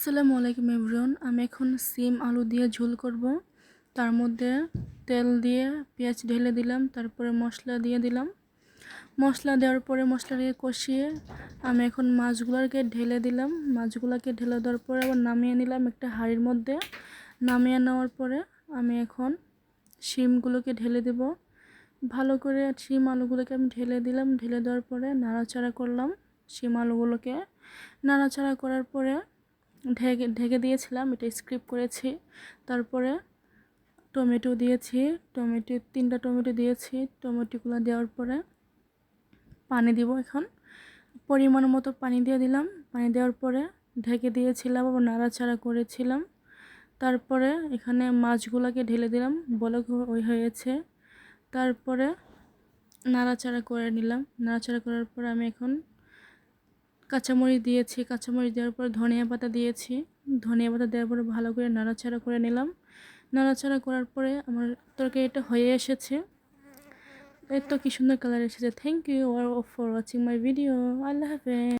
আসসালামু আলাইকুম এভরিওয়ান, আমি এখন সিম আলু দিয়ে ঝোল করব। তার মধ্যে তেল দিয়ে পেঁয়াজ ঢেলে দিলাম, তারপরে মশলা দিয়ে দিলাম। মশলা দেওয়ার পরে মশলাটাকে কষিয়ে আমি এখন মাছগুলোকে ঢেলে দিলাম। মাছগুলোকে ঢেলে দেওয়ার পরে আবার নামিয়ে নিলাম একটা হাঁড়ির মধ্যে। নামিয়ে নেওয়ার পরে আমি এখন শিমগুলোকে ঢেলে দেব। ভালো করে শিম আলুগুলোকে আমি ঢেলে দিলাম। ঢেলে দেওয়ার পরে নাড়াচাড়া করলাম শিম আলুগুলোকে। নাড়াচাড়া করার পরে ঢেকে ঢেকে দিয়েছিলাম, এটা স্ক্রিপ করেছি। তারপরে টমেটো দিয়েছি, টমেটো, তিনটা টমেটো দিয়েছি। টমেটোগুলো দেওয়ার পরে পানি দিব এখন। পরিমাণ মতো পানি দিয়ে দিলাম। পানি দেওয়ার পরে ঢেকে দিয়েছিলাম, আবার নাড়াচাড়া করেছিলাম। তারপরে এখানে মাছগুলোকে ঢেলে দিলাম বলে ওই হয়েছে। তারপরে নাড়াচাড়া করে নিলাম। নাড়াচাড়া করার পর আমি এখন কাঁচামরিচ দিয়েছি, কাঁচামরিচ দেওয়ার পর ধনিয়া পাতা দিয়েছি। ধনিয়া পাতা দেওয়ার পরে ভালো করে নাড়াচাড়া করে নিলাম। নাড়াচাড়া করার পরে আমার তরকারিটা হয়ে এসেছে। এর তো কি সুন্দর কালার এসেছে। Thank you for watching my video আল্লাহ হাফেজ।